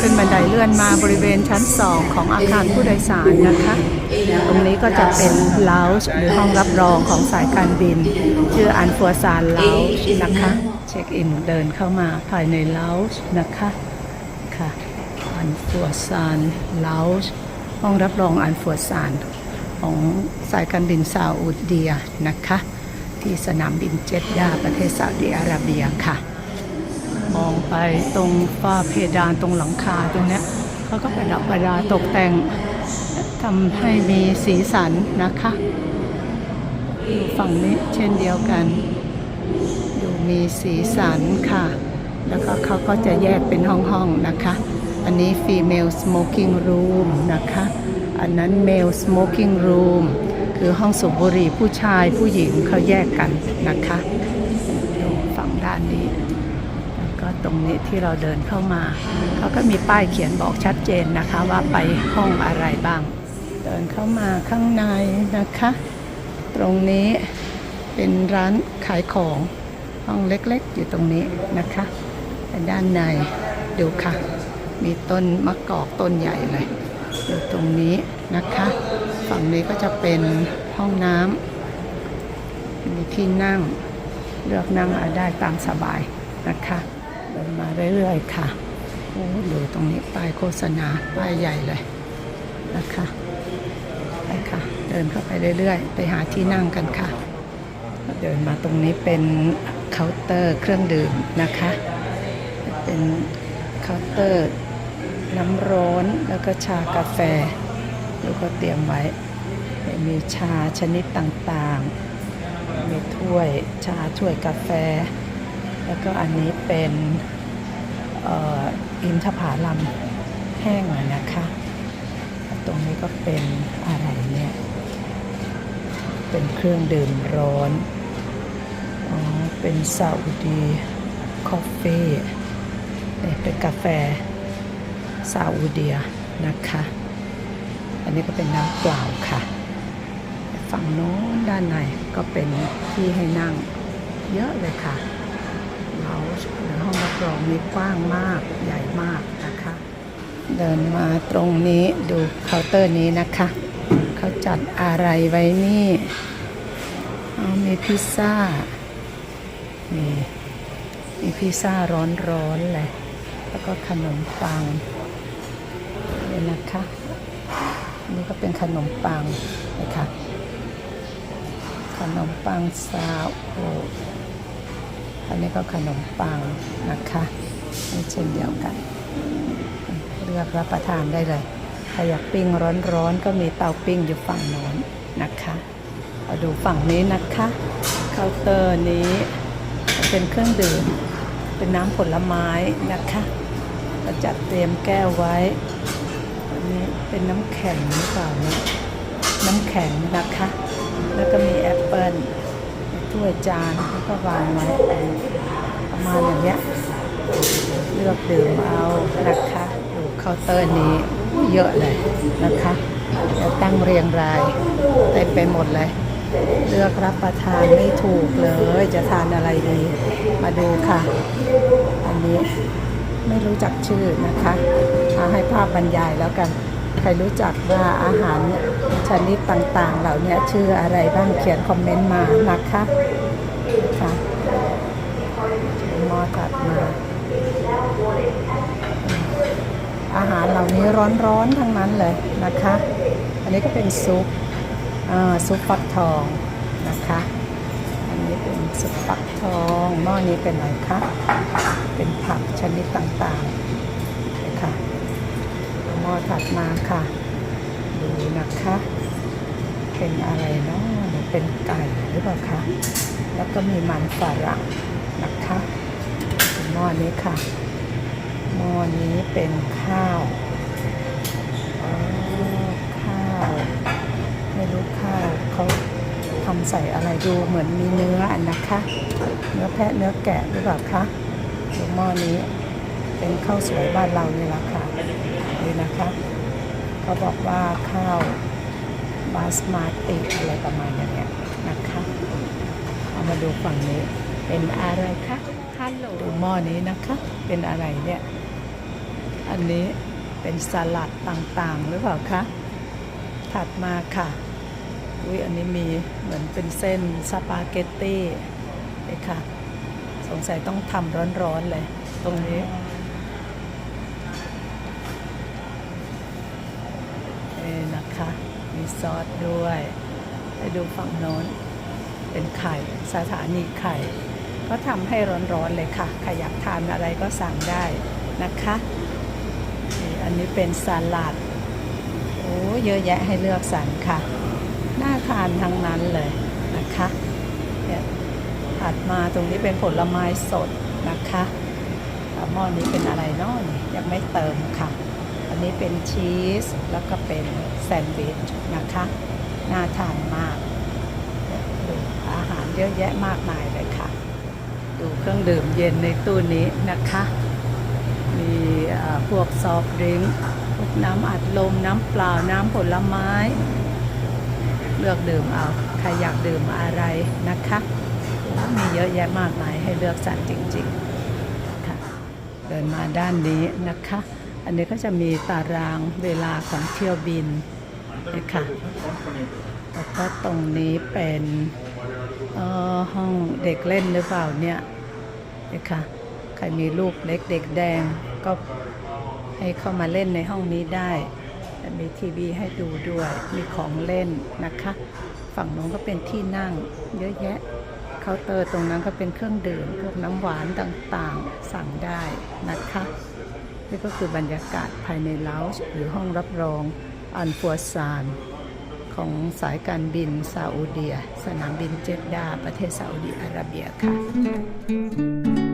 ขึ้นบันไดเลื่อนมาบริเวณชั้น 2 ของอาคารผู้โดยสารนะคะ ตรงนี้ก็จะเป็นลาวช์หรือห้องรับรองของสายการบิน ชื่ออันฟัวซานลาวช์นะคะ เช็คอินเดินเข้ามาภายในลาวช์นะคะค่ะอันฟัวซานลาวช์ห้องรับรองอันฟัวซานของสายการบินซาอุดเดียนะคะ ที่สนามบินเจดดาประเทศซาอุดิอาระเบียค่ะ มองไปตรงฝ้าเพดานตรงหลังคาตรงเนี้ยเขาก็ประดับประดาตกแต่งทำให้มีสีสันนะคะอยู่ฝั่งนี้เช่นเดียวกันอยู่มีสีสันค่ะ แล้วก็เขาก็จะแยกเป็นห้องๆนะคะ อันนี้ female smoking room นะคะ อันนั้น male smoking room คือห้องสูบบุหรี่ผู้ชายผู้หญิงเขาแยกกันนะคะดูฝั่งด้านนี้ แล้วก็ ตรงนี้ที่เราเดินเข้ามาเขาก็มีป้ายเขียนบอกชัดเจนนะคะว่าไปห้องอะไรบ้าง เดินเข้ามาข้างในนะคะ ตรงนี้เป็นร้านขายของห้องเล็กๆ อยู่ตรงนี้นะคะด้านในดูค่ะ มีต้นมะกอกต้นใหญ่เลยอยู่ตรงนี้นะคะ ฝั่งนี้ก็จะเป็นห้องน้ำมีที่นั่งเลือกนั่งเอาได้ตามสบายนะคะ ดินมาเรื่อยๆค่ะโอ้ดูตรงนี้ป้ายโฆษณาป้ายใหญ่เลยนะคะไปค่ะ เดินเข้าไปเรื่อยๆ ไปหาที่นั่งกันค่ะ เดินมาตรงนี้เป็นเคาน์เตอร์เครื่องดื่มนะคะ เป็นเคาน์เตอร์น้ำร้อนแล้วก็ชากาแฟแล้วก็เตรียมไว้ มีชาชนิดต่างๆ มีถ้วยชาถ้วยกาแฟ แล้วก็อันนี้เป็นอินทผลัมแห้งอะนะคะ ตรงนี้ก็เป็นอะไรเนี่ย เป็นเครื่องดื่มร้อนอ๋อเป็นซาอุดีคอฟฟี่เป็นกาแฟซาอุเดียนะคะ อันนี้ก็เป็นน้ำเปล่าค่ะ ฝั่งโน้นด้านในก็เป็นที่ให้นั่งเยอะเลยค่ะ หรืองนี้กว้างมากใหญ่มากนะคะ เดินมาตรงนี้ดูเคาน์เตอร์นี้นะคะ เขาจัดอะไรไว้นี่เอามีพิซซ่ามีมีพิซซ่าร้อนๆเลยแล้วก็ขนมปังนี่นะคะนนี่ก็เป็นขนมปังนะคะขนมปังซาโอ อันนี้ก็ขนมปังนะคะเช่นเดียวกัน เลือกรับประทานได้เลยใครอยากปิ้งร้อนๆก็มีเตาปิ้งอยู่ฝั่งโน้นนะคะมาดูฝั่งนี้นะคะเคาน์เตอร์นี้เป็นเครื่องดื่ม เป็นน้ำผลไม้นะคะเราจัดเตรียมแก้วไว้อันนี้เป็นน้ำแข็งหรือเปล่าเนี่ยน้ำแข็งนะคะ แล้วก็มีแอปเปิล ถ้วยจานแล้วก็วางไว้ประมาณอย่างเนี้ยเลือกดื่มเอานะคะดูเคาน์เตอร์นี้เยอะเลยนะคะจะตั้งเรียงรายเต็มไปหมดเลย เลือกรับประทานไม่ถูกเลย จะทานอะไรดี มาดูค่ะ อันนี้ไม่รู้จักชื่อนะคะเอาให้ภาพบรรยายแล้วกัน ใครรู้จักว่าอาหารชนิดต่างๆ เหล่านี้ชื่ออะไรบ้างเขียนคอมเมนต์มานะคะค่ะมอตัดมา อาหารเหล่านี้ร้อนๆทั้งนั้นเลยนะคะ อันนี้ก็เป็นซุปซุปฟักทองนะคะอันนี้เป็นซุปฟักทองหม้อนี้เป็นอะไรคะเป็นผักชนิดต่างๆ อถัดมาค่ะ ดูนะคะ เป็นอะไรเนาะเป็นไก่หรือเปล่าคะแล้วก็มีมันฝรั่งนะคะหม้อนี้ค่ะหม้อนี้เป็นข้าวข้าว ไม่รู้ข้าวเขาทำใส่อะไรดูเหมือนมีเนื้อนะคะ เนื้อแพะเนื้อแกะหรือเปล่าคะดูหม้อนี้เป็นข้าวสวยบ้านเรานี่แหละค่ะ นี่นะคะ เขาบอกว่าข้าวบาสมาติอะไรประมาณอย่างเงี้ยนะคะ เอามาดูฝั่งนี้เป็นอะไรคะฮัลโหลดูหม้อนี้นะคะ เป็นอะไรเนี่ย อันนี้เป็นสลัดต่างๆ หรือเปล่าคะ ถัดมาค่ะ อุ้ยอันนี้มีเหมือนเป็นเส้นสปาเกตตี้นี่ค่ะ สงสัยต้องทำร้อนๆเลย ตรงนี้ นี่นะคะ มีซอสด้วย ไปดูฝั่งโน้น เป็นไข่สถานีไข่ ก็ทำให้ร้อนๆเลยค่ะ ใครอยากทานอะไรก็สั่งได้นะคะนี่อันนี้เป็นสลัด โอ้เยอะแยะให้เลือกสรรค่ะ น่าทานทั้งนั้นเลยนะคะเนี่ยถัดมาตรงนี้เป็นผลไม้สดนะคะหม้อนี้เป็นอะไรนาะนี่ยังไม่เติมค่ะ อันนี้เป็นชีสแล้วก็เป็นแซนด์วิชนะคะ น่าทานมาก ดูอาหารเยอะแยะมากมายเลยค่ะ ดูเครื่องดื่มเย็นในตู้นี้นะคะ มีพวกซอฟต์ดริงก์พวกน้ำอัดลม น้ำเปล่า น้ำผลไม้ เลือกดื่มเอา ใครอยากดื่มอะไรนะคะ มีเยอะแยะมากมายให้เลือกสรรจริง ๆ ค่ะ เดินมาด้านนี้นะคะ อันนี้ก็จะมีตารางเวลาของเที่ยวบินนะคะแล้วก็ตรงนี้เป็นห้องเด็กเล่นหรือเปล่าเนี่ยนะคะใครมีลูกเล็กเด็กแดงก็ให้เข้ามาเล่นในห้องนี้ได้ มีทีวีให้ดูด้วย มีของเล่นนะคะ ฝั่งโน้นก็เป็นที่นั่งเยอะแยะ เคาน์เตอร์ตรงนั้นก็เป็นเครื่องดื่มพวกน้ำหวานต่างๆ สั่งได้นะคะ นี่ก็คือบรรยากาศภายในเลาจ์หรือห้องรับรองอันฟัวซาน ของสายการบินซาอุดียสนามบินเจดดาประเทศซาอุดีอาระเบียค่ะ